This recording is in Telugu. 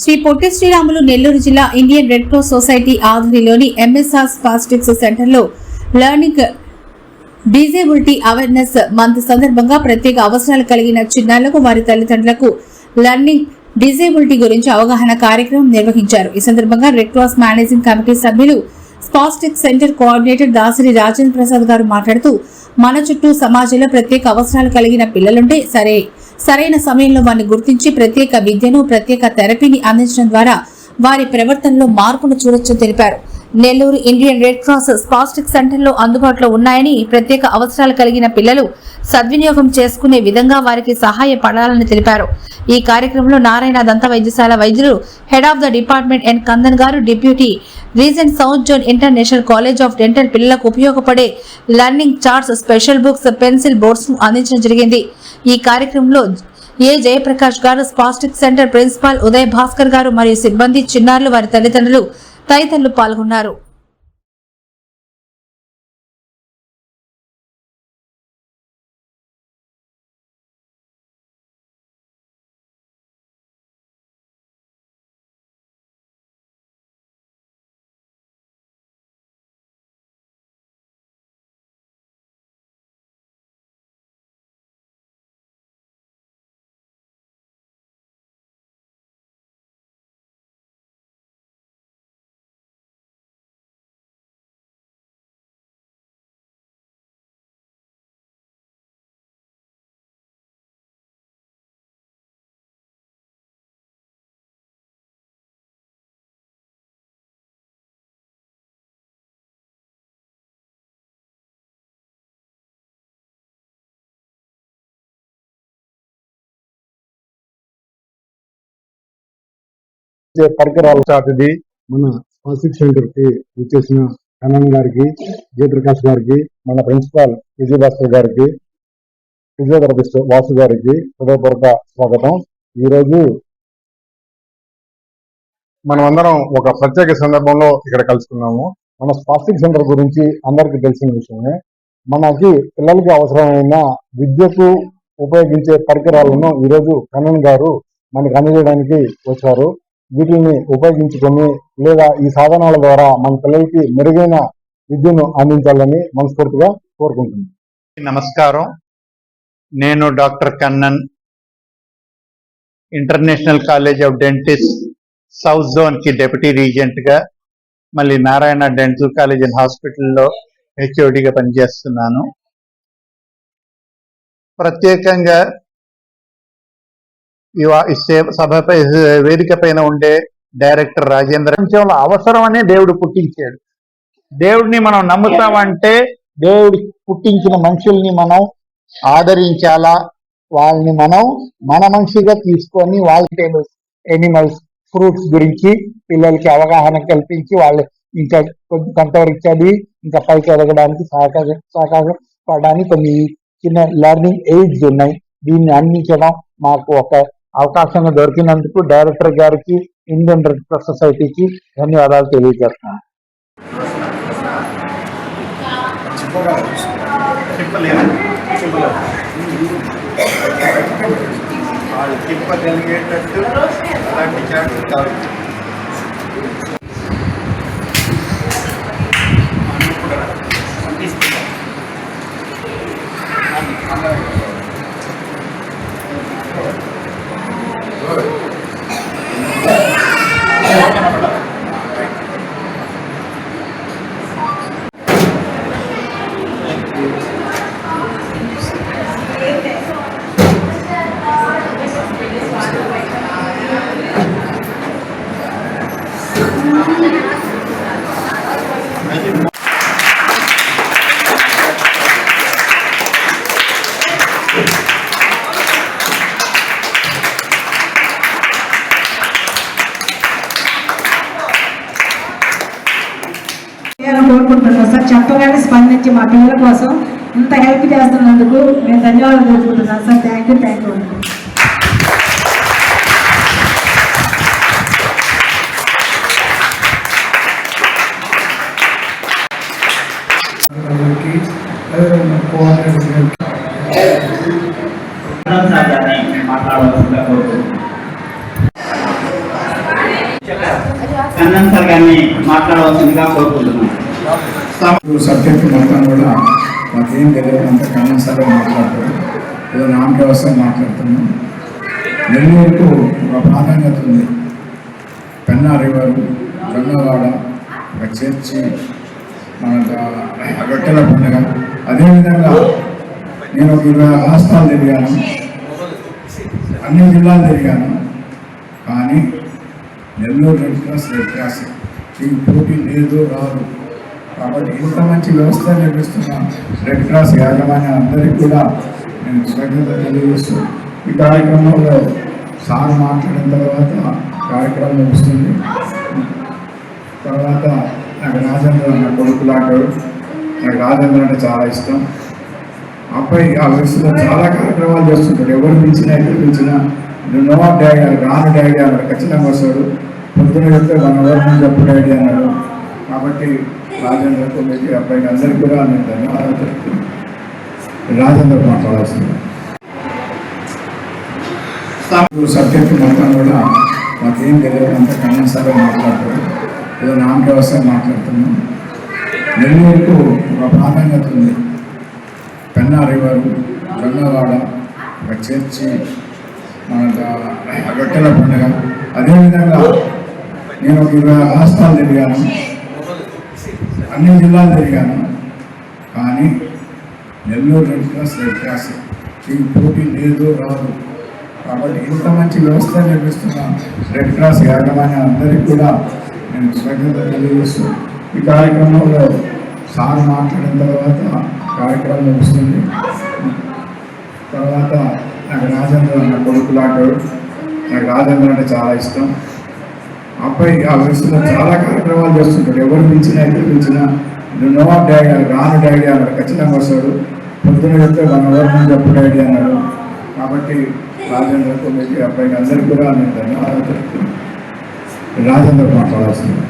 శ్రీ పొట్టి శ్రీరాములు నెల్లూరు జిల్లా ఇండియన్ రెడ్ క్రాస్ సొసైటీ ఆధ్వర్యంలోని ఎంఎస్ఆర్ స్పాస్టిక్స్ సెంటర్లో లర్నింగ్ డిజేబిలిటీ అవేర్నెస్ మంత్ సందర్భంగా ప్రత్యేక అవసరాలు కలిగిన చిన్నారులకు వారి తల్లిదండ్రులకు లర్నింగ్ డిజేబిలిటీ గురించి అవగాహన కార్యక్రమం నిర్వహించారు. ఈ సందర్భంగా రెడ్ క్రాస్ మేనేజింగ్ కమిటీ సభ్యులు spastic centre coordinator Dasari Rajendra Prasad గారు మాట్లాడుతూ మన చుట్టూ సమాజంలో ప్రత్యేక అవసరాలు కలిగిన పిల్లలుంటే సరే సరైన సమయంలో వారిని గుర్తించి ప్రత్యేక విద్యను ప్రత్యేక థెరపీని అందించడం ద్వారా వారి ప్రవర్తనలో మార్పును చూడొచ్చని తెలిపారు. Nellore Indian Red Cross spastic సెంటర్లో అందుబాటులో ఉన్నాయని ప్రత్యేక అవసరాలు కలిగిన పిల్లలు సద్వినియోగం చేసుకునే విధంగా వారికి సహాయపడాలని తెలిపారు. ఈ కార్యక్రమంలో నారాయణ దంత వైద్యశాల వైద్యులు head of the department N Kandan గారు deputy regent south zone international college of dental పిల్లలకు ఉపయోగపడే learning charts special books pencil boards అందించడం జరిగింది. ఈ కార్యక్రమంలో ఏ జయప్రకాష్ గారు spastic centre principal Uday Bhaskar గారు మరియు సిబ్బంది చిన్నారులు వారి తల్లిదండ్రులు తదితరులు పాల్గొన్నారు. పరికరాలు చాటిది మన స్పాన్సిక్ సెంటర్కి ఇచ్చేసిన కన్నన్ గారికి జయప్రకాష్ గారికి మన ప్రిన్సిపాల్ విజయభాస్కర్ గారికి ఫిజియోథెరపిస్ట్ వాసు గారికి హృదయపూర్వక స్వాగతం. ఈ రోజు ఒక ప్రత్యేక సందర్భంలో ఇక్కడ కలుసుకున్నాము. మన స్పాస్టిక్ సెంటర్ గురించి అందరికీ తెలిసిన విషయమే. మనకి పిల్లలకి అవసరమైన విద్యకు ఉపయోగించే పరికరాలను ఈరోజు కన్నన్ గారు మనకి అందజేయడానికి వచ్చారు. వీటిని ఉపయోగించుకొని లేదా ఈ సాధనాల ద్వారా మన పిల్లలకి మెరుగైన విద్యను అందించాలని మనస్ఫూర్తిగా కోరుకుంటున్నాను. నమస్కారం. నేను doctor Kannan international college of dentist south జోన్కి deputy రీజెంట్గా మళ్ళీ నారాయణ డెంటల్ కాలేజ్ అండ్ హాస్పిటల్లో హెచ్ఓడిగా పనిచేస్తున్నాను. ప్రత్యేకంగా సభ వేదిక పైన ఉండే డైరెక్టర్ రాజేంద్ర. ప్రపంచంలో అవసరమనే దేవుడు పుట్టించాడు. దేవుడిని మనం నమ్ముతామంటే దేవుడు పుట్టించిన మనుషుల్ని మనం ఆదరించాలా? వాళ్ళని మనం మన మనిషిగా తీసుకొని వాళ్ళ టేబుల్స్ ఎనిమల్స్ ఫ్రూట్స్ గురించి పిల్లలకి అవగాహన కల్పించి వాళ్ళు ఇంకా కొద్ది కొంతవరకు చదివి ఇంకా పైకి ఎదగడానికి సహకార సహకారపడడానికి కొన్ని చిన్న లెర్నింగ్ ఎయిడ్స్ ఉన్నాయి. దీన్ని అందించడం మాకు ఒక అవకాశంగా దొరికినందుకు డైరెక్టర్ గారికి ఇండియన్ రెడ్ క్రాస్ సొసైటీకి ధన్యవాదాలు తెలియజేస్తున్నాను. తిప్పగలిగేటట్టు అలాంటి కోరుకుంటున్నాను సార్. చెప్పగానే స్పందించి మా పిల్లల కోసం ఇంత హెల్ప్ చేస్తున్నందుకు నేను ధన్యవాదాలు తెలుసుకుంటున్నాం sir thank you thank you గారిని మాట్లాడవలసిందిగా కోరుకుంటున్నాను. సబ్జెక్ట్ మొత్తం కూడా మాకేం తెలియదు అంత సార్ మాట్లాడతారు. ఏదో నామకే వస్తే మాట్లాడుతున్నాం. నెల్లూరుకు ఒక ప్రాధాన్యత ఉంది. పెన్నా రివర్ గంగవాడ ఒక చర్చి మన రొట్టెల పండుగ. అదేవిధంగా నేను ఒక ఇరవై రాష్ట్రాలు తిరిగాను. అన్ని జిల్లాలు తిరిగాను. కానీ Nellore red cross red cross ఈ పోటీ లేదు రాదు. కాబట్టి ఇంత మంచి వ్యవస్థ నిర్మిస్తున్న రెడ్ క్రాస్ యాజమాన్యం అందరికీ కూడా నేను కృతజ్ఞత తెలియజేస్తూ ఈ కార్యక్రమంలో సార్ మాట్లాడిన తర్వాత కార్యక్రమం ముగుస్తుంది. తర్వాత నాకు రాజేంద్ర నా కొడుకు నాకు రాజేంద్ర అంటే చాలా ఇష్టం. అబ్బాయి ఆ వయసులో చాలా కార్యక్రమాలు చేస్తుంటాడు. ఎవరు పిలిచినా ఎక్కడ పిలిచినా నువ్వు నో డాడీ రాను డాడీ అన్నాడు ఖచ్చితంగా వస్తాడు. పొద్దున చెప్తే వన్ అవర్ ముందు కాబట్టి రాజేంద్ర మీకు అబ్బాయికి అందరికీ కూడా నేను ధన్యవాదాలు చెప్తున్నాను. రాజేంద్ర మాట్లాడాల్సింది. సబ్జెక్ట్ మొత్తం కూడా మాకేం తెలియదు అంత కన్వెన్సర్గా మాట్లాడతారు. ఏదో నామకే వస్తే మాట్లాడుతున్నాం. నెల్లూరుకు ఒక ప్రాధాన్యత ఉంది. పెన్నా రివర్ గంగవాడ ఒక చర్చి మన రొట్టెల పండుగ. అదేవిధంగా నేను ఒక ఇరవై రాష్ట్రాలు తిరిగాను. అన్ని జిల్లాలు తిరిగాను. కానీ Nellore red cross red cross ఈ పోటీ లేదు రాదు. కాబట్టి ఇంత మంచి వ్యవస్థ నిర్మిస్తున్న రెడ్ క్రాస్ యాజమాన్యం అందరికీ కూడా నేను కృతజ్ఞత తెలియజేస్తూ ఈ కార్యక్రమంలో సార్ మాట్లాడిన తర్వాత కార్యక్రమం ముగుస్తుంది. తర్వాత నాకు రాజేంద్ర అన్న కొడుకు లాంటాడు నాకు రాజేంద్ర అంటే చాలా ఇష్టం. అబ్బాయి ఆ వయసులో చాలా కార్యక్రమాలు చేస్తుంటాడు. ఎవరు పిలిచినా ఎక్కడ పిలిచినా నో డాడీ అని రాను డాడీ అన్నాడు ఖచ్చితంగా వస్తాడు. పొద్దున చెప్తే వన్ అవర్ ముందు చెప్పు డాడీ అన్నాడు. కాబట్టి రాజేంద్ర మీకు అబ్బాయికి అందరికీ కూడా నేను ధన్యవాదాలు తెలుపుతున్నాను రాజేంద్ర మాట్లాడాల్సింది.